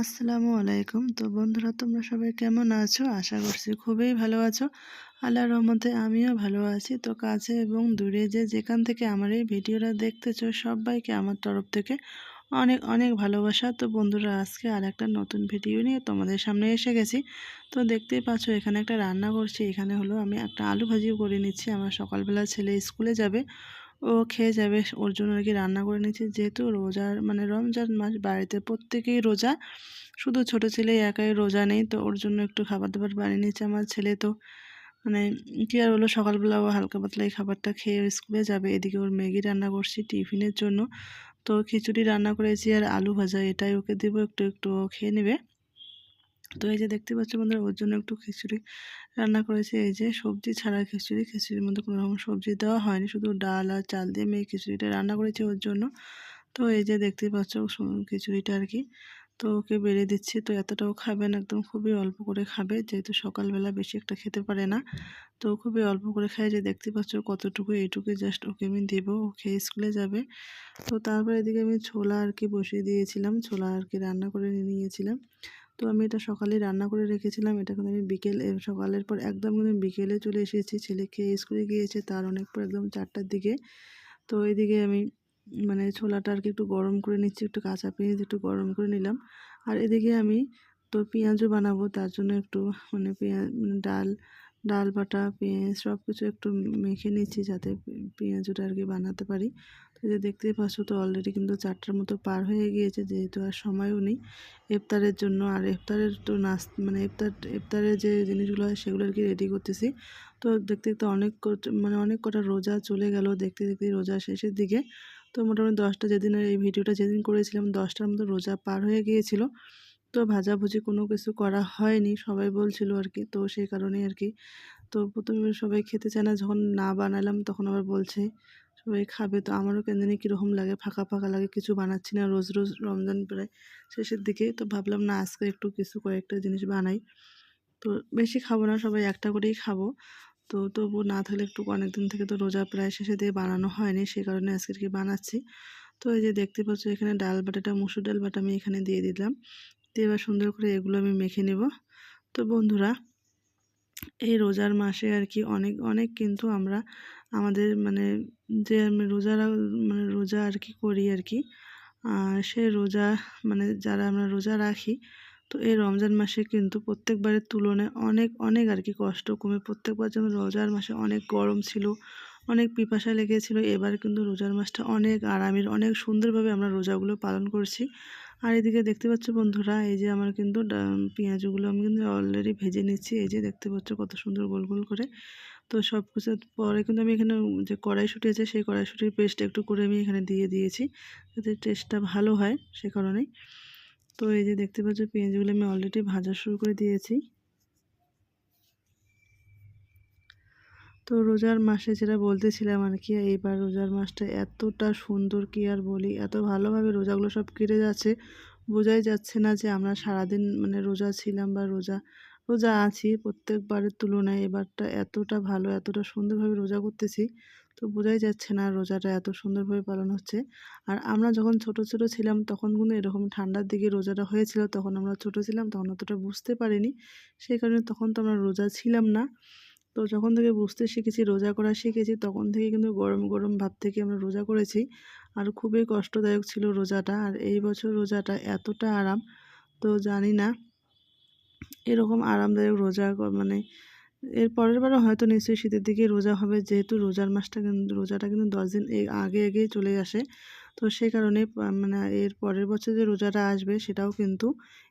আসসালামু আলাইকুম। তো বন্ধুরা, তোমরা সবাই কেমন আছো? আশা করছি খুবই ভালো আছো। আল্লাহর রহমতে আমিও ভালো আছি। তো কাছে এবং দূরে যে যেখান থেকে আমার এই ভিডিওটা দেখতেছো, সবাইকে আমার তরফ থেকে অনেক অনেক ভালোবাসা। তো বন্ধুরা, আজকে আর একটা নতুন ভিডিও নিয়ে তোমাদের সামনে এসে গেছি। তো দেখতেই পাচ্ছ, এখানে একটা রান্না করছি। এখানে হলো আমি একটা আলু ভাজিও করে নিচ্ছি। আমার সকালবেলা ছেলে স্কুলে যাবে। ও খেয়ে যাবে। ওর জন্য আর কি রান্না করে নিচ্ছি যেহেতু রোজার মানে রমজান মাস, বাড়িতে প্রত্যেকেই রোজা। শুধু ছোট ছেলে একাই রোজা নেই, তো ওর জন্য একটু খাবার দাবার বানিয়ে নিচ্ছে আমার ছেলে তো। মানে কী আর বলো সকালবেলা ও হালকা পাতলা এই খাবারটা খেয়ে স্কুলে যাবে। এদিকে ওর ম্যাগি রান্না করছি টিফিনের জন্য। তো খিচুড়ি রান্না করেছি আর আলু ভাজা। এটাই ওকে দেবো, একটু একটু খেয়ে নেবে। তো এই যে দেখতে পাচ্ছ বন্ধুরা, ওর জন্য একটু খিচুড়ি রান্না করেছি। এই যে সবজি ছাড়া খিচুড়ি, খিচুড়ির মধ্যে কোনো রকম সবজি দেওয়া হয়নি, শুধু ডাল আর চাল দিয়ে মেয়ে খিচুড়িটা রান্না করেছি ওর জন্য। তো এই যে দেখতে পাচ্ছ খিচুড়িটা আর কি। তো ওকে বেড়ে দিচ্ছি, তো এতটাও খাবে না, একদম খুবই অল্প করে খাবে, যেহেতু সকালবেলা বেশি একটা খেতে পারে না। তো খুবই অল্প করে খায়, যে দেখতে পাচ্ছ কতটুকু এইটুকু জাস্ট ওকে আমি দেবো, ও খেয়ে স্কুলে যাবে। তো তারপরে এদিকে আমি ছোলা আর কি বসিয়ে দিয়েছিলাম, ছোলা আর কি রান্না করে নিয়েছিলাম। তো আমি এটা সকালে রান্না করে রেখেছিলাম। এটা কিন্তু আমি বিকেল সকালের পর একদম কিন্তু বিকেলে চলে এসেছি। ছেলেকে স্কুলে গিয়েছে, তার অনেক পর একদম চারটার দিকে। তো এইদিকে আমি মানে ছোলাটা আর কি একটু গরম করে নিচ্ছি, একটু কাঁচা পেঁয়াজ একটু গরম করে নিলাম। আর এদিকে আমি তো পেঁয়াজও বানাবো, তার জন্য একটু মানে পেঁয়াজ, ডাল ডাল বাটা, পেঁয়াজ সব কিছু একটু মেখে নিচ্ছি যাতে পেঁয়াজটা আর কি বানাতে পারি। যে দেখতেই পাচ্ছ তো অলরেডি কিন্তু চারটার মতো পার হয়ে গিয়েছে, যেহেতু আর সময়ও নেই। ইফতারের জন্য আর ইফতারের তো নাচ মানে ইফতার, ইফতারের যে জিনিসগুলো হয় সেগুলো আর কি রেডি করতেছি। তো দেখতে দেখতে অনেক মানে অনেক কটা রোজা চলে গেল দেখতে দেখতে রোজা শেষের দিকে। তো মোটামুটি দশটা যেদিন এই ভিডিওটা যেদিন করেছিলাম দশটার মতো রোজা পার হয়ে গিয়েছিল। তো ভাজাভুজি কোনো কিছু করা হয়নি, সবাই বলছিল আর কি, তো সেই কারণেই আর কি। তো প্রথমে সবাই খেতে চায় না, যখন না বানালাম তখন আবার বলছে সবাই খাবে। তো আমারও কেন জানি কীরকম লাগে, ফাঁকা ফাঁকা লাগে, কিছু বানাচ্ছি না। রোজ রোজ রমজান প্রায় শেষের দিকে। তো ভাবলাম না, আজকে একটু কিছু কয়েকটা জিনিস বানাই। তো বেশি খাব না, সবাই একটা করেই খাব। তো তবু না থাকলে একটু অনেক দিন থেকে তো রোজা প্রায় শেষে দিয়ে বানানো হয়নি সেই কারণে আজকে কি বানাচ্ছি। তো এই যে দেখতে পাচ্ছ, এখানে ডাল বাটাটা, মুসুর ডাল বাটা আমি এখানে দিয়ে দিলাম। দিয়ে এবার সুন্দর করে এগুলো আমি মেখে নেব। তো বন্ধুরা এই রোজার মাসে আর কি অনেক অনেক কিন্তু আমরা আমাদের মানে যে আমি রোজারা মানে রোজা আর কি করি আর কি সে রোজা মানে যারা আমরা রোজা রাখি, তো এই রমজান মাসে কিন্তু প্রত্যেকবারের তুলনায় অনেক অনেক আর কি কষ্ট কমে। প্রত্যেকবার যেমন রোজার মাসে অনেক গরম ছিল, অনেক পিপাসা লেগেছিল, এবার কিন্তু রোজার মাসটা অনেক আরামের, অনেক সুন্দরভাবে আমরা রোজাগুলো পালন করছি। আর এদিকে দেখতে পাচ্ছ বন্ধুরা, এই যে আমার কিন্তু পেঁয়াজগুলো আমি কিন্তু অলরেডি ভেজে নিচ্ছি। এই যে দেখতে পাচ্ছ কত সুন্দর গোল গোল করে। তো সব কিছু পরে কিন্তু আমি এখানে যে কড়াইশুটি আছে, সেই কড়াইশুটির পেস্ট একটু করে আমি এখানে দিয়ে দিয়েছি, যাতে টেস্টটা ভালো হয় সে কারণেই। তো এই যে দেখতে পাচ্ছ পেঁয়াজগুলো আমি অলরেডি ভাজা শুরু করে দিয়েছি। তো রোজার মাসে যেটা বলতেছিলাম আর কি, এইবার রোজার মাসটা এতটা সুন্দর কি আর বলি, এত ভালোভাবে রোজাগুলো সব কেটে যাচ্ছে। বোঝাই যাচ্ছে না যে আমরা সারাদিন মানে রোজা ছিলাম বা রোজা রোজা আছি প্রত্যেকবারের তুলনায় এবারটা এতটা ভালো, এতটা সুন্দরভাবে রোজা করতেছি। তো বোঝাই যাচ্ছে না রোজাটা এত সুন্দরভাবে পালন হচ্ছে। আর আমরা যখন ছোট ছোট ছিলাম তখন কিন্তু এরকম ঠান্ডার দিকে রোজাটা হয়েছিল, তখন আমরা ছোট ছিলাম তখন অতটা বুঝতে পারিনি। সেই কারণে তখন তো আমরা রোজা ছিলাম না। তো যখন থেকে বুঝতে শিখেছি, রোজা করা শিখেছি, তখন থেকে কিন্তু গরম গরম ভাব থেকে আমরা রোজা করেছি। আর খুবই কষ্টদায়ক ছিল রোজাটা। আর এই বছর রোজাটা এতটা আরাম, তো জানি না এরকম আরামদায়ক রোজা মানে এর পরের বারও হয়তো নিশ্চয়ই শীতের দিকে রোজা হবে। যেহেতু রোজার মাসটা কিন্তু রোজাটা কিন্তু দশ দিন আগে, আগেই চলে আসে। তো সেই কারণে মানে এর পরের বছর যে রোজাটা আসবে, সেটাও কিন্তু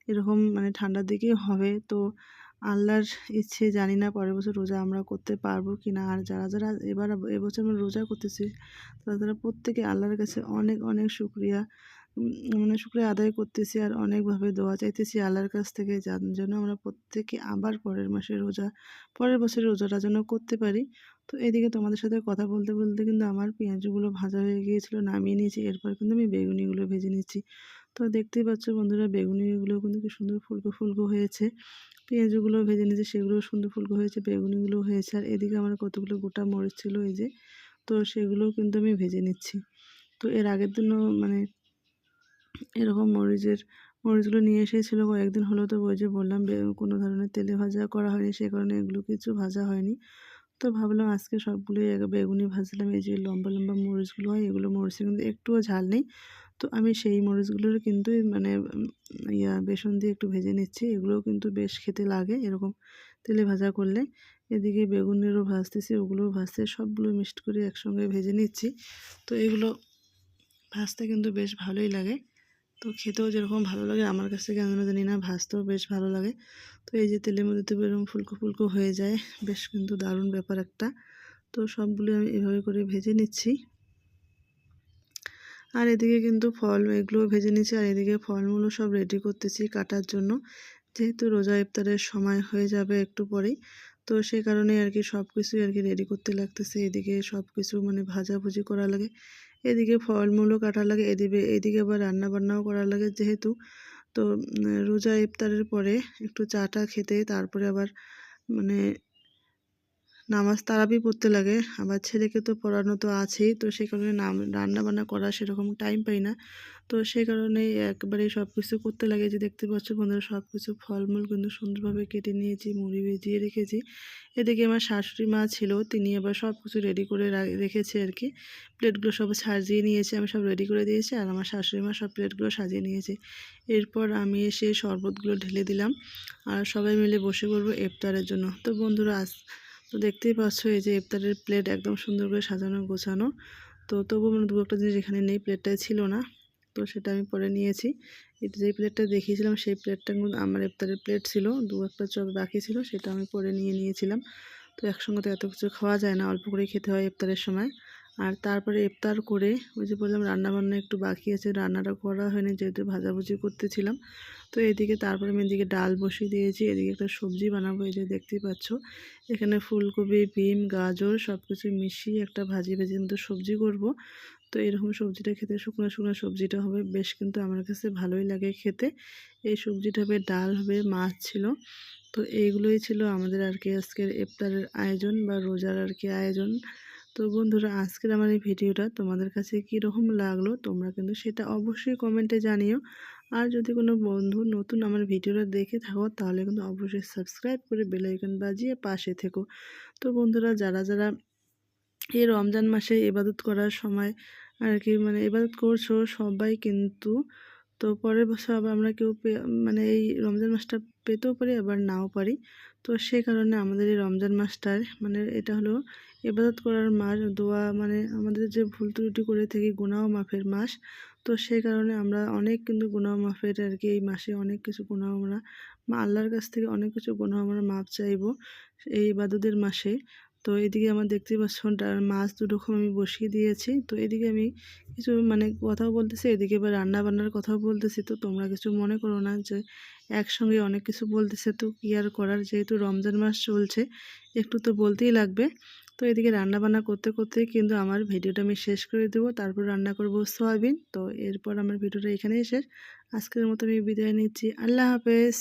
এরকম মানে ঠান্ডার দিকেই হবে। তো আল্লাহর ইচ্ছে, জানি না পরের বছর রোজা আমরা করতে পারব কি না। আর যারা যারা এবার, এবছর আমরা রোজা করতেছি, তারা তারা প্রত্যেকে আল্লাহর কাছে অনেক অনেক শুক্রিয়া। মানে শুক্রিয়া আদায় করতেছি আর অনেকভাবে দোয়া চাইতেছি আল্লাহর কাছ থেকে যার জন্য আমরা প্রত্যেকে আবার পরের মাসে রোজা, পরের বছর রোজাটা যেন করতে পারি। তো এদিকে তোমাদের সাথে কথা বলতে বলতে কিন্তু আমার পেঁয়াজগুলো ভাজা হয়ে গিয়েছিল, নামিয়ে নিয়েছি। এরপর কিন্তু আমি বেগুনিগুলো ভেজে নিচ্ছি। তো দেখতেই পাচ্ছ বন্ধুরা, বেগুনিগুলো কিন্তু কি সুন্দর ফুলকো ফুলকো হয়েছে। পেঁয়াজগুলো ভেজে নিয়েছি সেগুলো সুন্দর ফুলকো হয়েছে বেগুনিগুলো হয়েছে, আর এদিকে আমার কতগুলো গোটা মরিচ ছিল এই যে, তো সেগুলোও কিন্তু আমি ভেজে নিচ্ছি। তো এর আগের দিনও মানে এরকম মরিচের, মরিচগুলো নিয়ে এসেছিল, কয়েকদিন হলো তো ওই যে বললাম কোনো ধরনের তেলে ভাজা করা হয়নি, সে কারণে এগুলো কিছু ভাজা হয়নি। তো ভাবলাম আজকে সবগুলোই বেগুনি ভাজলাম, এই যে লম্বা লম্বা মরিচগুলো হয়, এগুলো মরিচে কিন্তু একটুও ঝাল নেই। তো আমি সেই মরিচগুলোর কিন্তু মানে ইয়া বেসন দিয়ে একটু ভেজে নিচ্ছি। এগুলোও কিন্তু বেশ খেতে লাগে এরকম তেলে ভাজা করলে। এদিকে বেগুনেরও ভাজতেছি, ওগুলোও ভাজতে সবগুলো মিক্সড করে একসঙ্গে ভেজে নিচ্ছি। তো এগুলো ভাজতে কিন্তু বেশ ভালোই লাগে। তো খেতেও যেরকম ভালো লাগে, আমার কাছে কেন জানি না, ভাজতেও বেশ ভালো লাগে। তো এই যে তেলের মধ্যে তো এরকম ফুলকো ফুলকো হয়ে যায়, বেশ কিন্তু দারুণ ব্যাপার একটা। তো সবগুলো আমি এভাবে করে ভেজে নিচ্ছি। আর এদিকে কিন্তু ফল এগুলো ভেজে নিচ্ছি আর এদিকে ফলমূলও সব রেডি করতেছি কাটার জন্য। যেহেতু রোজা ইফতারের সময় হয়ে যাবে একটু পরেই, তো সেই কারণে আর কি সব কিছুই আর কি রেডি করতে লাগতেছে। এদিকে সব কিছু মানে ভাজাভুজি করা লাগে, এদিকে ফলমূলও কাটা লাগে, এদিকে এদিকে আবার রান্না বান্নাও করা লাগে যেহেতু। তো রোজা ইফতারের পরে একটু চাটা খেতে, তারপরে আবার মানে নামাজ তারাবি পড়তে লাগে। আবার ছেলেকে তো পড়ানো তো আছেই, তো সেই কারণে নাম, রান্নাবান্না করা সেরকম টাইম পাই না। তো সেই কারণেই একবারে সব কিছু করতে লাগে যে দেখতে পাচ্ছ বন্ধুরা সব কিছু ফলমূল কিন্তু সুন্দরভাবে কেটে নিয়েছি, মুড়ি ভিজিয়ে রেখেছি। এদিকে আমার শাশুড়ি মা ছিল, তিনি আবার সব কিছু রেডি করে রেখেছে আর কি প্লেটগুলো সব সাজিয়ে নিয়েছে, আমি সব রেডি করে দিয়েছি, আর আমার শাশুড়ি মা সব প্লেটগুলো সাজিয়ে নিয়েছে। এরপর আমি এসে শরবতগুলো ঢেলে দিলাম, আর সবাই মিলে বসে পড়ব ইফতারের জন্য। তো বন্ধুরা, আজ তো দেখতেই পাচ্ছ এই যে ইফতারের প্লেট একদম সুন্দর করে সাজানো, গোছানো। তো তবুও মানে দু একটা জিনিস এখানে নেই প্লেটটাই ছিল না। তো সেটা আমি পরে নিয়েছি। যেই প্লেটটা দেখিয়েছিলাম, সেই প্লেটটা কিন্তু আমার ইফতারের প্লেট ছিল। দু একটা চপ বাকি ছিল, সেটা আমি পরে নিয়ে নিয়েছিলাম। তো একসঙ্গে তো এত কিছু খাওয়া যায় না, অল্প করেই খেতে হয় ইফতারের সময়। আর তারপরে ইফতার করে ওই যে বললাম রান্নাবান্না একটু বাকি আছে, রান্নাটা করা হয়নি যেহেতু ভাজাভুজি করতেছিলাম। তো এদিকে তারপরে আমি এদিকে ডাল বসিয়ে দিয়েছি, এদিকে একটা সবজি বানাবো, এই যে দেখতেই পাচ্ছ। এখানে ফুলকপি, বিম, গাজর সব কিছু মিশিয়ে একটা ভাজি ভেজির মতো সবজি করব। তো এরকম সবজিটা খেতে, শুকনো শুকনো সবজিটা হবে, বেশ কিন্তু আমার কাছে ভালোই লাগে খেতে। এই সবজিটা হবে ডাল, হবে মাছ ছিল। তো এইগুলোই ছিল আমাদের আর কি আজকের ইফতারের আয়োজন বা রোজার আর কি আয়োজন। তো বন্ধুরা, আজকের আমার এই ভিডিওটা তোমাদের কাছে কীরকম লাগল তোমরা কিন্তু সেটা অবশ্যই কমেন্টে জানিও। আর যদি কোনো বন্ধু নতুন আমার ভিডিওটা দেখে থাকো, তাহলে কিন্তু অবশ্যই সাবস্ক্রাইব করে বেল আইকন বাজিয়ে পাশে থেকো। তো বন্ধুরা, যারা যারা এই রমজান মাসে ইবাদত করার সময় আর কি মানে ইবাদত করছ, সবাই কিন্তু তো পরের বছর আবার আমরা কেউ মানে এই রমজান মাসটা পেতেও পারি আবার নাও পারি। তো সেই কারণে আমাদের এই রমজান মাসটার মানে এটা হলো ইবাদত করার মাস, দোয়া মানে আমাদের যে ভুল ত্রুটি করে থাকি গুনাহ মাফের মাস, তো সেই কারণে আমরা অনেক কিন্তু গুনাহ মাফের আর কি এই মাসে অনেক কিছু গুনাহ আমরা আল্লাহর কাছ থেকে অনেক কিছু গুনাহ আমরা মাপ চাইব এই ইবাদতের মাসে। তো এদিকে আমার দেখতে পাচ্ছ মাছ দুরকম আমি বসিয়ে দিয়েছি, তো এদিকে আমি কিছু মানে কথাও বলতেছি, এদিকে এবার রান্না বান্নার কথাও বলতেছি, তো তোমরা কিছু মনে করো না যে একসঙ্গে অনেক কিছু বলতেছে, তো কি আর করার? যেহেতু রমজান মাস চলছে, একটু তো বলতেই লাগবে। তো এদিকে রান্না বান্না করতে করতে কিন্তু আমার ভিডিওটা আমি শেষ করে দেবো। তারপর রান্না করব সয়াবিন। তো এরপর আমার ভিডিওটা এখানেই শেষ। আজকের মতো আমি বিদায় নিচ্ছি। আল্লাহ হাফেজ।